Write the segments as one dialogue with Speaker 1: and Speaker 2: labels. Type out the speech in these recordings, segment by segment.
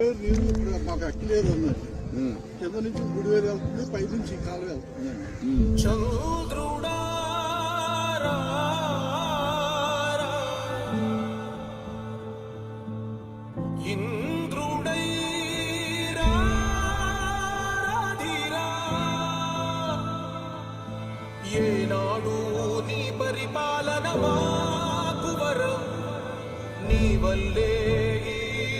Speaker 1: మాకు లేదు అన్నారు కింద నుంచి గుడి వేరు వెళ్తుంది పై నుంచి కాలు వెళ్తుంది
Speaker 2: ఏనాడు నీ పరిపాలన మాకు వరం నీ వల్లే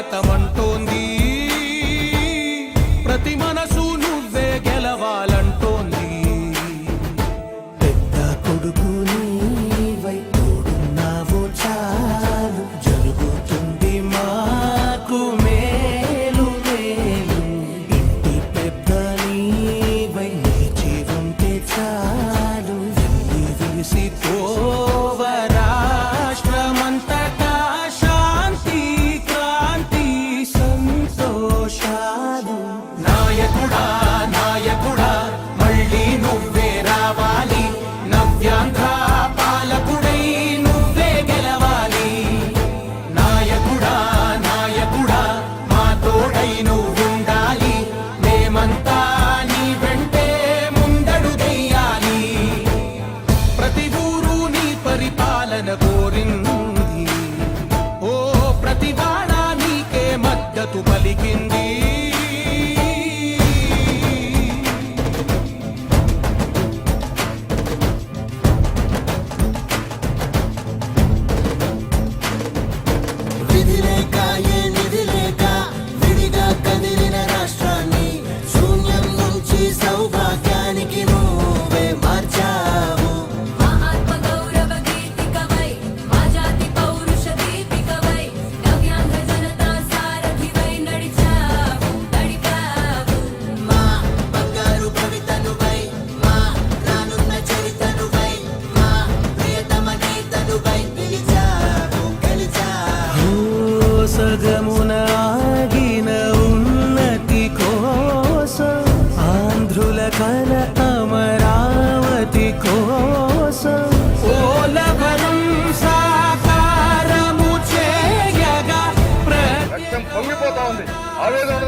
Speaker 2: స్వాగతమంటూ 아래로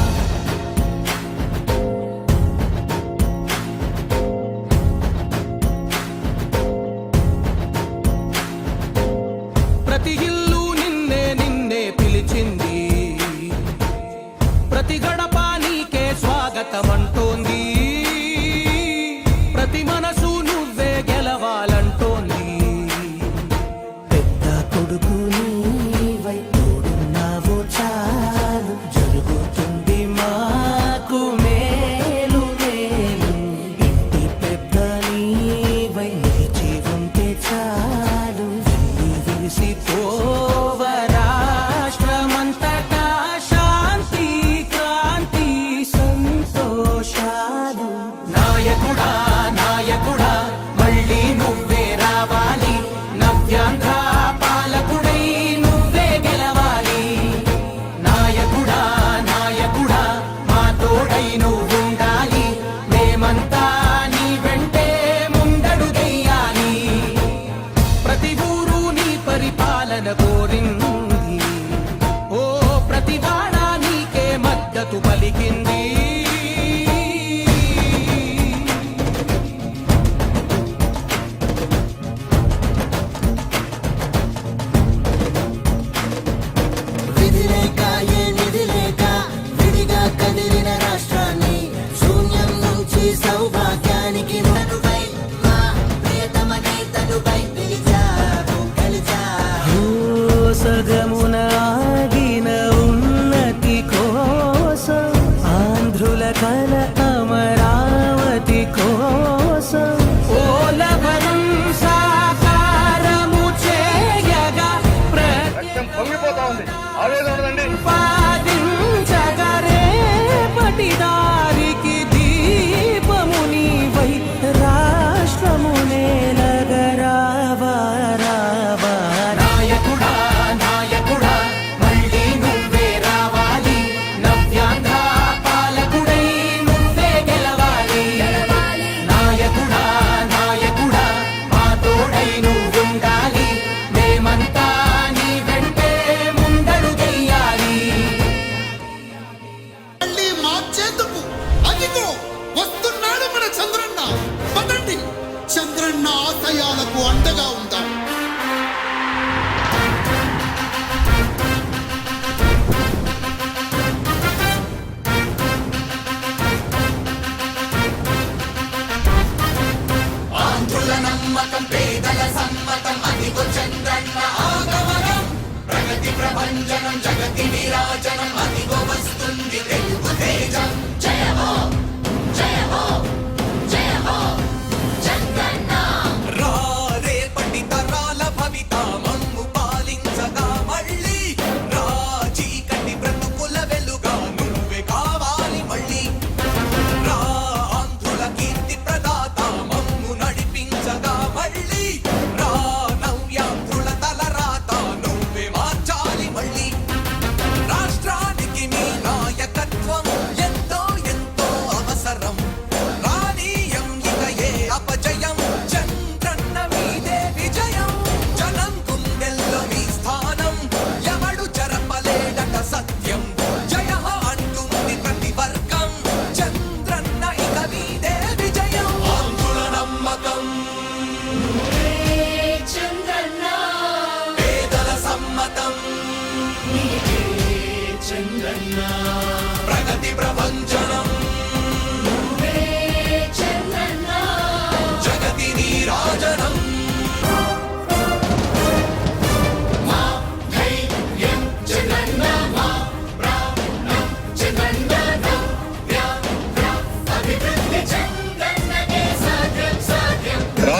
Speaker 3: పాలన
Speaker 4: కోరింది
Speaker 3: go on. ప్రగతి
Speaker 5: ప్రపంచ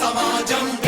Speaker 3: సమాజం